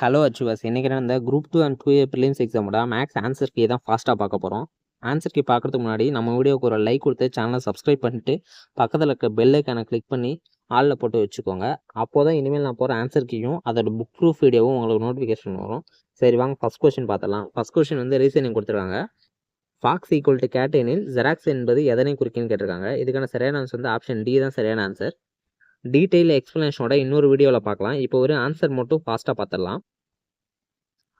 Hello அச்சுவாஸ் இன்றைக்கி இந்த group two and two A prelims எக்ஸாமோட maths answer key தான் ஃபாஸ்ட்டாக பார்க்க போகிறோம் ஆன்சர் கீ பார்க்குறதுக்கு முன்னாடி நம்ம வீடியோக்கு ஒரு லைக் கொடுத்து சேனலை சப்ஸ்கிரைப் பண்ணிட்டு பக்கத்தில் இருக்க பெல்லைக்கான கிளிக் பண்ணி ஆளில் போட்டு வச்சுக்கோங்க. அப்போ தான் இனிமேல் நான் போகிற ஆன்சர் கீயும் அதோட புக் ப்ரூஃப் வீடியோவும் உங்களுக்கு நோட்டிஃபிகேஷன் வரும். சரி வாங்க ஃபஸ்ட் கொஸ்டின் பார்த்துலாம் ஃபஸ்ட் கொஸ்டின் வந்து ரீசனிங் கொடுத்துருக்காங்க. ஃபாக்ஸ் ஈக்குவல் டு கேட்டேனில் ஜெராக்ஸ் என்பது எதனை குறிக்குன்னு கேட்டிருக்காங்க. இதுக்கான சரியான ஆன்சர் வந்து ஆப்ஷன் டி தான் சரியான ஆன்சர் டீட்டெயில் எக்ஸ்ப்ளனேஷனோட இன்னொரு வீடியோவில் பார்க்கலாம். இப்போ ஒரு ஆன்சர் மட்டும் ஃபாஸ்ட்டாக பார்த்துடலாம்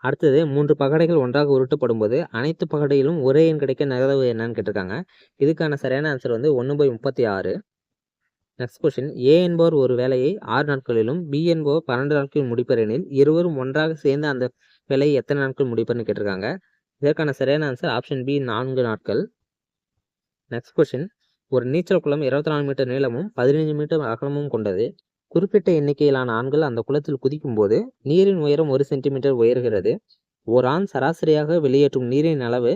அடுத்தது மூன்று பகடைகள் ஒன்றாக உருட்டப்படும் போது அனைத்து பகடையிலும் ஒரே எண் கிடைக்க நிகழ்வு என்னன்னு கேட்டிருக்காங்க. இதுக்கான சரியான ஆன்சர் வந்து ஒன்று பை முப்பத்தி ஆறு. நெக்ஸ்ட் கொஸ்டின் ஏ என்பவர் ஒரு வேலையை ஆறு நாட்களிலும் பி என்பவர் பன்னெண்டு நாட்களில் முடிப்பர் எனில் இருவரும் ஒன்றாக சேர்ந்து அந்த வேலையை எத்தனை நாட்கள் முடிப்பர்னு கேட்டிருக்காங்க. இதற்கான சரியான ஆன்சர் ஆப்ஷன் பி நான்கு நாட்கள். நெக்ஸ்ட் கொஸ்டின் ஒரு நீச்சல் குளம் இருபத்தி நாலு மீட்டர் நீளமும் பதினைஞ்சு மீட்டர் அகலமும் கொண்டது. குறிப்பிட்ட எண்ணிக்கையிலான ஆண்கள் அந்த குளத்தில் குதிக்கும் போது நீரின் உயரம் ஒரு சென்டிமீட்டர் உயர்கிறது. ஒரு ஆண் சராசரியாக வெளியேற்றும் நீரின் அளவு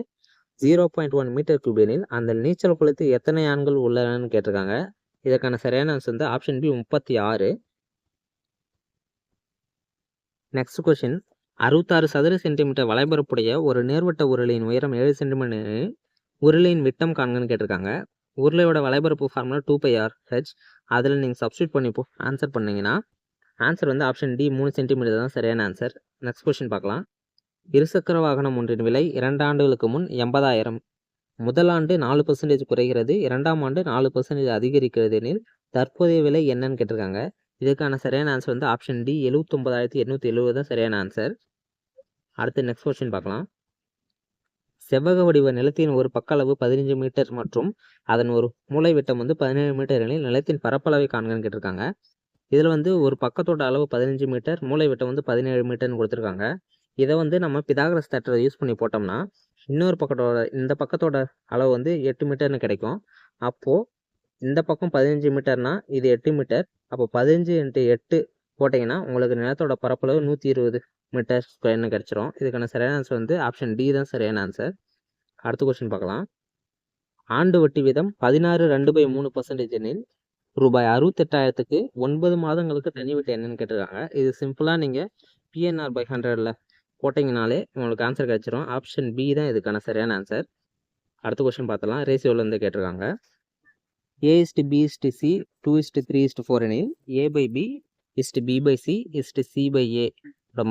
ஜீரோ பாயிண்ட் ஒன் மீட்டர் கியூபினில் அந்த நீச்சல் குளத்தில் எத்தனை ஆண்கள் உள்ளனன்னு கேட்டிருக்காங்க. இதற்கான சரியான ஆன்சர் வந்து ஆப்ஷன் பி முப்பத்தி ஆறு. நெக்ஸ்ட் கொஸ்டின் அறுபத்தாறு சதுர சென்டிமீட்டர் வளைபரப்புடைய ஒரு நேர்வட்ட உருளையின் உயரம் ஏழு சென்டிமீட்டர் உருளையின் விட்டம் காண்கன்னு கேட்டிருக்காங்க. உருளையோட வளைபரப்பு formula two pi R H அதில் நீங்கள் சப்ஸ்டியூட் பண்ணி போ ஆன்சர் பண்ணிங்கன்னா ஆன்சர் வந்து ஆப்ஷன் டி மூணு சென்டிமீட்டர் தான் சரியான ஆன்சர் நெக்ஸ்ட் கொஷின் பார்க்கலாம். இருசக்கர வாகனம் ஒன்றின் விலை இரண்டு ஆண்டுகளுக்கு முன் எண்பதாயிரம். முதல் ஆண்டு நாலு பர்சன்டேஜ் குறைகிறது இரண்டாம் ஆண்டு நாலு பர்சன்டேஜ் அதிகரிக்கிறது எனில் தற்போதைய விலை என்னன்னு கேட்டிருக்காங்க. இதுக்கான சரியான ஆன்சர் வந்து ஆப்ஷன் டி எழுபத்தொம்பதாயிரத்தி எண்ணூற்றி எழுபது தான் சரியான ஆன்சர் அடுத்து நெக்ஸ்ட் கொஸ்டின் பார்க்கலாம். செவ்வக வடிவ நிலத்தின் ஒரு பக்க அளவு பதினஞ்சு மீட்டர் மற்றும் அதன் ஒரு மூளை விட்டம் வந்து பதினேழு மீட்டர் எனில் நிலத்தின் பரப்பளவை காண்கன்னு கேட்டிருக்காங்க. இதில் வந்து ஒரு பக்கத்தோட அளவு பதினஞ்சு மீட்டர் மூளை விட்டம் வந்து பதினேழு மீட்டர்னு கொடுத்துருக்காங்க. இதை வந்து நம்ம பிதாகரஸ் தேட்டரை யூஸ் பண்ணி போட்டோம்னா இன்னொரு பக்கத்தோட இந்த பக்கத்தோட அளவு வந்து எட்டு மீட்டர்னு கிடைக்கும். அப்போது இந்த பக்கம் பதினஞ்சு மீட்டர்னா இது எட்டு மீட்டர். அப்போ பதினஞ்சு இன்ட்டு எட்டு போட்டிங்கன்னா உங்களுக்கு நிலத்தோட பரப்பளவு நூற்றி இருபது மீட்டர் ஸ்கொயர்னு கிடச்சிரும். இதுக்கான சரியான ஆன்சர் வந்து ஆப்ஷன் டி தான் சரியான ஆன்சர் அடுத்த கொஸ்டின் பார்க்கலாம். ஆண்டு வட்டி வீதம் பதினாறு ரெண்டு பை மூணு பர்சன்டேஜ் எனில் ரூபாய் அறுபத்தெட்டாயிரத்துக்கு ஒன்பது மாதங்களுக்கு தனி வட்டி என்னன்னு கேட்டிருக்காங்க. இது சிம்பிளாக நீங்கள் பிஎன்ஆர் பை ஹண்ட்ரடில் போட்டிங்கனாலே உங்களுக்கு ஆன்சர் கிடச்சிரும். ஆப்ஷன் பி தான் இதுக்கான சரியான ஆன்சர் அடுத்த கொஸ்டின் பார்த்தலாம் ரேசியோலேருந்து கேட்டிருக்காங்க. A is to B is to C two is to three is to four எனில் A by B is to B by C is to C by A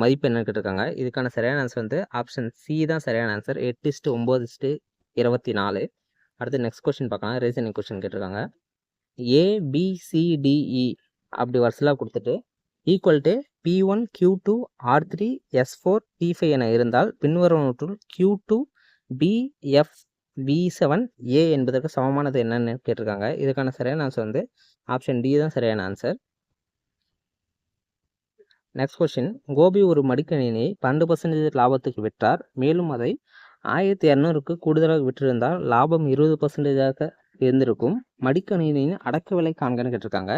மதிப்பு என்னன்னு கேட்டிருக்காங்க. இதுக்கான சரியான ஆன்சர் வந்து ஆப்ஷன் சி தான் சரியான ஆன்சர் எட்டு இஸ்டு ஒம்பது இஸ்ட்டு இருபத்தி நாலு. அடுத்து நெக்ஸ்ட் கொஸ்டின் பார்க்கலாம். ரீசனிங் கொஸ்டின் கேட்டிருக்காங்க. ஏபிசிடிஇ e அப்படி வரிசலாக கொடுத்துட்டு equal to P one Q two R three S four T five என இருந்தால் பின்வருவற்றுள் Q two P F V seven A என்பதற்கு சமமானது என்னன்னு கேட்டிருக்காங்க. இதுக்கான சரியான ஆன்சர் வந்து ஆப்ஷன் டி தான் சரியான ஆன்சர் நெக்ஸ்ட் கொஸ்டின் கோபி ஒரு மடிக்கணினியை பன்னெண்டு பர்சன்டேஜ் லாபத்துக்கு விற்றார். மேலும் அதை ஆயிரத்தி இரநூறுக்கு கூடுதலாக விற்றிருந்தால் லாபம் இருபது பர்சன்டேஜாக இருந்திருக்கும். மடிக்கணினியின் அடக்க விலை காண்கன்னு கேட்டிருக்காங்க.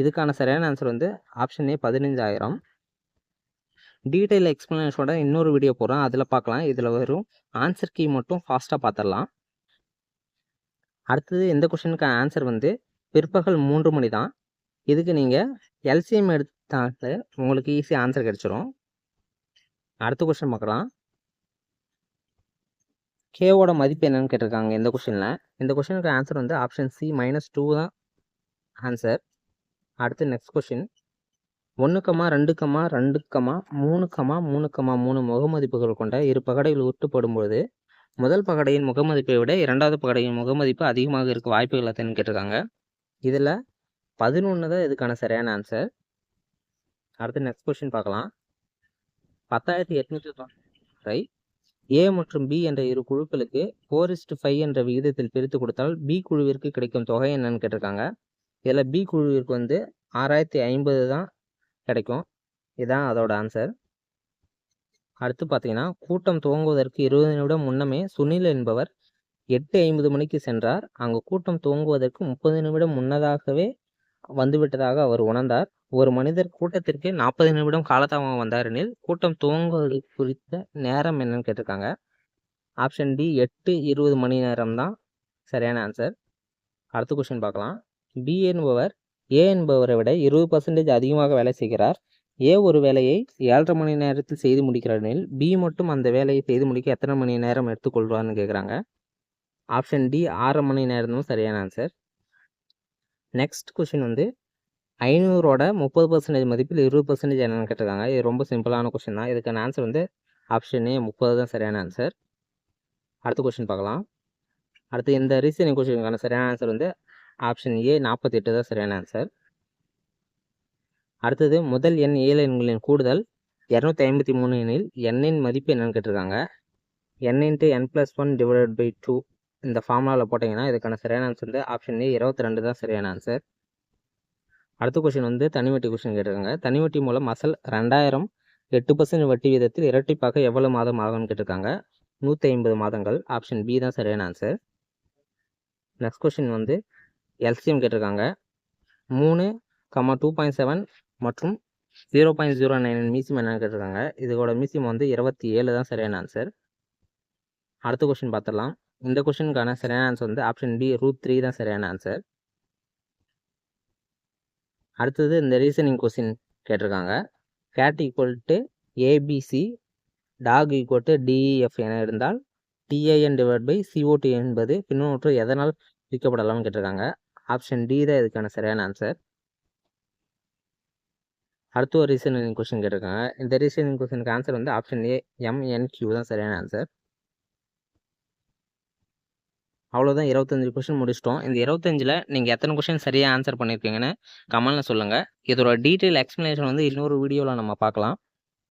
இதுக்கான சரியான ஆன்சர் வந்து ஆப்ஷன் ஏ பதினைஞ்சாயிரம் டீட்டெயில் எக்ஸ்பிளனேஷனோட இன்னொரு வீடியோ போகிறோம் அதில் பார்க்கலாம். இதில் வெறும் ஆன்சர் கீ மட்டும் ஃபாஸ்ட்டாக பார்த்துடலாம். அடுத்தது எந்த கொஷனுக்கு ஆன்சர் வந்து பிற்பகல் மூன்று மணி தான் இதுக்கு நீங்கள் எல்சிஎம் எடுத்து எடுத்தால உங்களுக்கு ஈஸியாக ஆன்சர் கிடச்சிரும். அடுத்த கொஷின் பார்க்கலாம். கேவோட மதிப்பு என்னன்னு கேட்டிருக்காங்க இந்த கொஷினில் இந்த கொஷனுக்கு ஆன்சர் வந்து ஆப்ஷன் சி மைனஸ் டூ தான் ஆன்சர் அடுத்து நெக்ஸ்ட் கொஷின் ஒன்றுக்கமா ரெண்டுக்கமா ரெண்டுக்கமா மூணுக்கமா மூணுக்கமா மூணு முகமதிப்புகள் கொண்ட இரு பகடைகள் ஒட்டுப்படும்பொழுது முதல் பகடையின் முகமதிப்பை விட இரண்டாவது பகடையின் முகமதிப்பு அதிகமாக இருக்க வாய்ப்புகள் எத்தனை கேட்டிருக்காங்க. இதில் பதினொன்று தான் இதுக்கான சரியான ஆன்சர் அடுத்து நெக்ஸ்ட் கொஸ்டின் பார்க்கலாம். பத்தாயிரத்தி எட்நூற்றி தொண்ணூறை ஏ மற்றும் பி என்ற இரு குழுக்களுக்கு ஃபோர் ஃபைவ் என்ற விகிதத்தில் பிரித்து கொடுத்தால் பி குழுவிற்கு கிடைக்கும் தொகை என்னன்னு கேட்டிருக்காங்க. இதில் பி குழுவிற்கு வந்து ஆறாயிரத்தி ஐம்பது தான் கிடைக்கும். இதுதான் அதோட ஆன்சர் அடுத்து பார்த்தீங்கன்னா கூட்டம் துவங்குவதற்கு இருபது நிமிடம் முன்னமே சுனில் என்பவர் எட்டு ஐம்பது மணிக்கு சென்றார். அங்கு கூட்டம் துவங்குவதற்கு முப்பது நிமிடம் முன்னதாகவே வந்துவிட்டதாக அவர் உணர்ந்தார். ஒரு மனிதர் கூட்டத்திற்கு நாற்பது நிமிடம் காலதாமம் வந்தாரெனில் கூட்டம் துவங்குவது குறித்த நேரம் என்னன்னு கேட்டிருக்காங்க. ஆப்ஷன் டி எட்டு இருபது மணி நேரம் தான் சரியான ஆன்சர் அடுத்த கொஸ்டின் பார்க்கலாம். பி என்பவர் ஏ என்பவரை விட இருபது பர்சன்டேஜ் அதிகமாக வேலை செய்கிறார். ஏ ஒரு வேலையை ஏழரை மணி நேரத்தில் செய்து முடிக்கிறானில் பி மட்டும் அந்த வேலையை செய்து முடிக்க எத்தனை மணி நேரம் எடுத்துக்கொள்வார்னு கேட்குறாங்க. ஆப்ஷன் டி ஆறரை மணி நேரம் தான் சரியான ஆன்சர் நெக்ஸ்ட் கொஷின் வந்து ஐநூறோட முப்பது பர்சன்டேஜ் மதிப்பில் இருபது பர்சன்டேஜ் என்னென்னு கேட்டிருக்காங்க. இது ரொம்ப சிம்பிளான கொஷின் தான். இதுக்கான ஆன்சர் வந்து ஆப்ஷன் ஏ முப்பது தான் சரியான ஆன்சர் அடுத்த கொஷின் பார்க்கலாம். அடுத்து இந்த ரீசனிங் கொஷினுக்கான சரியான ஆன்சர் வந்து ஆப்ஷன் ஏ நாற்பத்தெட்டு தான் சரியான ஆன்சர் அடுத்தது முதல் எண் ஏழு எண்களின் கூடுதல் இரநூத்தி ஐம்பத்தி மூணு எண்ணில் எண்ணின் மதிப்பு என்னென்னு கேட்டிருக்காங்க. N into N plus one divided by two இந்த ஃபார்முலாவில் போட்டிங்கன்னா இதுக்கான சரியான ஆன்சர் வந்து ஆப்ஷன் ஏ இருபத்தி ரெண்டு தான் சரியான ஆன்சர் அடுத்த கொஷின் வந்து தனிவட்டி கொஷின் கேட்டிருக்காங்க. தனிவட்டி மூலம் அசல் ரெண்டாயிரம் எட்டு பர்சன்ட் வட்டி வீதத்தில் இரட்டிப்பாக எவ்வளவு மாதம் ஆகும்னு கேட்டிருக்காங்க. நூற்றி ஐம்பது மாதங்கள். ஆப்ஷன் பி தான் சரியான ஆன்சர் நெக்ஸ்ட் கொஷின் வந்து எல்சிஎம் கேட்டிருக்காங்க. மூணு கம்மா டூ பாயிண்ட் செவன் மற்றும் ஜீரோ பாயிண்ட் ஜீரோ நைன் மியூசியம் என்னென்னு கேட்டிருக்காங்க. இதோட மியூசியம் வந்து இருபத்தி ஏழு தான் சரியான ஆன்சர் அடுத்த கொஷின் பார்த்துடலாம். இந்த கொஷினுக்கான சரியான ஆன்சர் வந்து ஆப்ஷன் பி ரூட் த்ரீ தான் சரியான ஆன்சர் அடுத்தது இந்த ரீசனிங் கொஸ்டின் கேட்டிருக்காங்க. Cat equal to ABC dog equal to DEF என இருந்தால் டிஐஎன் டிவைட் பை சிஓடி என்பது பின்னொன்று எதனால் பிரிக்கப்படலாம்னு கேட்டிருக்காங்க. ஆப்ஷன் டி தான் இதுக்கான சரியான ஆன்சர் அடுத்த ஒரு ரீசனிங் கொஸ்டின் கேட்டிருக்காங்க. இந்த ரீசனிங் கொஸ்டினுக்கு ஆன்சர் வந்து ஆப்ஷன் ஏ எம்என்கியூ தான் சரியான ஆன்சர் அவ்வளோதான் இருபத்தஞ்சு கொஷின் முடிச்சிட்டோம். இந்த இருபத்தஞ்சில் நீங்கள் எத்தனை கொஷின் சரியாக ஆன்சர் பண்ணியிருக்கீங்கன்னு கமெண்ட்டில் சொல்லுங்கள் இதோட டீட்டெயில் எக்ஸ்ப்ளனேஷன் வந்து இன்னொரு வீடியோவில் நம்ம பார்க்கலாம்.